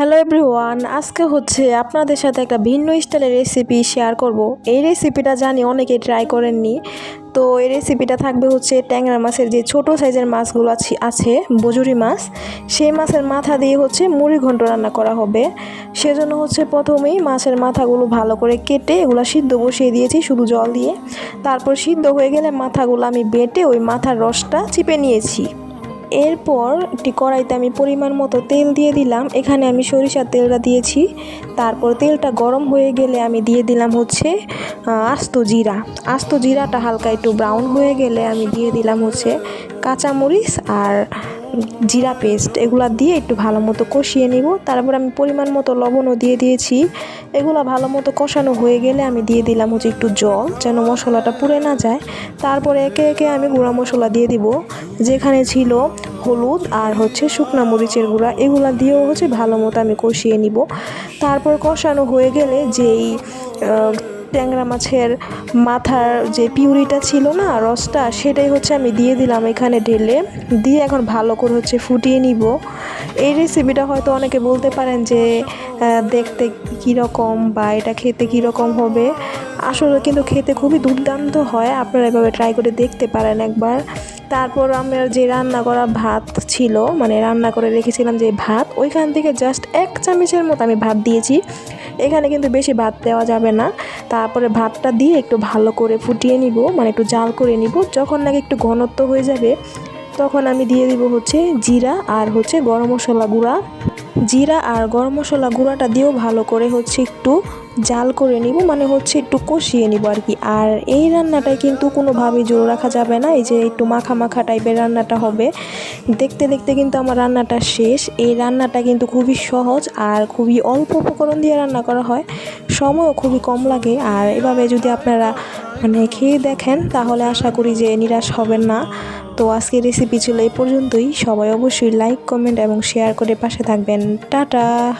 Hello everyone আজকে হচ্ছে আপনাদের সাথে একটা ভিন্ন স্টাইলের রেসিপি শেয়ার করব। এই রেসিপিটা জানি অনেকে ট্রাই করেননি। তো এই রেসিপিটা থাকবে হচ্ছে ট্যাংরা মাছের যে ছোট সাইজের মাছগুলো আছে আছে, বজুরি মাছ, সেই মাছের মাথা দিয়ে হচ্ছে মুড়ি ঘন্ট রান্না করা হবে। সেজন্য হচ্ছে প্রথমেই মাছের মাথাগুলো ভালো করে কেটে এগুলো সিদ্ধ বসিয়ে দিয়েছি শুধু জল দিয়ে। তারপর সিদ্ধ হয়ে গেলে মাথাগুলো আমি বেটে ওই মাথার রসটা চিপে নিয়েছি। এরপর একটি কড়াইতে আমি পরিমাণ মতো তেল দিয়ে দিলাম। এখানে আমি সরিষার তেলটা দিয়েছি। তারপর তেলটা গরম হয়ে গেলে আমি দিয়ে দিলাম হচ্ছে আস্ত জিরা। আস্ত জিরাটা হালকা একটু ব্রাউন হয়ে গেলে আমি দিয়ে দিলাম হচ্ছে কাঁচামরিচ আর জিরা পেস্ট এগুলো দিয়ে একটু ভালো মতো কষিয়ে নিব। তারপর আমি পরিমাণ মতো লবণও দিয়ে দিয়েছি। এগুলো ভালো মতো কষানো হয়ে গেলে আমি দিয়ে দিলাম হচ্ছে একটু জল, যেন মশলাটা পুড়ে না যায়। তারপরে একে একে আমি গুঁড়া মশলা দিয়ে দিব, যেখানে ছিল হলুদ আর হচ্ছে শুকনা মরিচের গুঁড়া। এগুলো দিয়েও হচ্ছে ভালো মতো আমি কষিয়ে নিব। তারপর কষানো হয়ে গেলে যেই ট্যাংরা মাছের মাথার যে পিউরিটা ছিল না, রসটা, সেটাই হচ্ছে আমি দিয়ে দিলাম এখানে ঢেলে। দিয়ে এখন ভালো করে হচ্ছে ফুটিয়ে নিব। এই রেসিপিটা হয়তো অনেকে বলতে পারেন যে দেখতে কীরকম বা এটা খেতে কীরকম হবে। আসলে কিন্তু খেতে খুবই দুর্দান্ত হয়, আপনারা এভাবে ট্রাই করে দেখতে পারেন একবার। তারপর আমার যে রান্না করা ভাত ছিল মানে রান্না করে রেখেছিলাম যে ভাত, ওইখান থেকে জাস্ট এক চামচের মতো আমি ভাত দিয়েছি। এখানে কিন্তু বেশি ভাত দেওয়া যাবে না। তারপরে ভাতটা দিয়ে একটু ভালো করে ফুটিয়ে নিব মানে একটু জাল করে নিব। যখন নাকি একটু ঘনত্ব হয়ে যাবে, তখন আমি দিয়ে দিব হচ্ছে জিরা আর হচ্ছে গরম মশলা গুঁড়া। জিরা আর গরম মশলা গুঁড়াটা দিয়েও ভালো করে হচ্ছে একটু জাল করে নিব মানে হচ্ছে একটু কষিয়ে নিব আর কি। আর এই রান্নাটায় কিন্তু কোনোভাবেই জোর রাখা যাবে না, এই যে একটু মাখা মাখা টাইপের রান্নাটা হবে। দেখতে দেখতে কিন্তু আমার রান্নাটা শেষ। এই রান্নাটা কিন্তু খুবই সহজ আর খুবই অল্প উপকরণ দিয়ে রান্না করা হয়। সময়ও খুবই কম লাগে। আর এভাবে যদি আপনারা মানে খেয়ে দেখেন, তাহলে আশা করি যে নিরাশ হবেন না। তো আজকের রেসিপি ছিল এই পর্যন্তই। সবাই অবশ্যই লাইক কমেন্ট এবং শেয়ার করে পাশে থাকবেন। টাটা!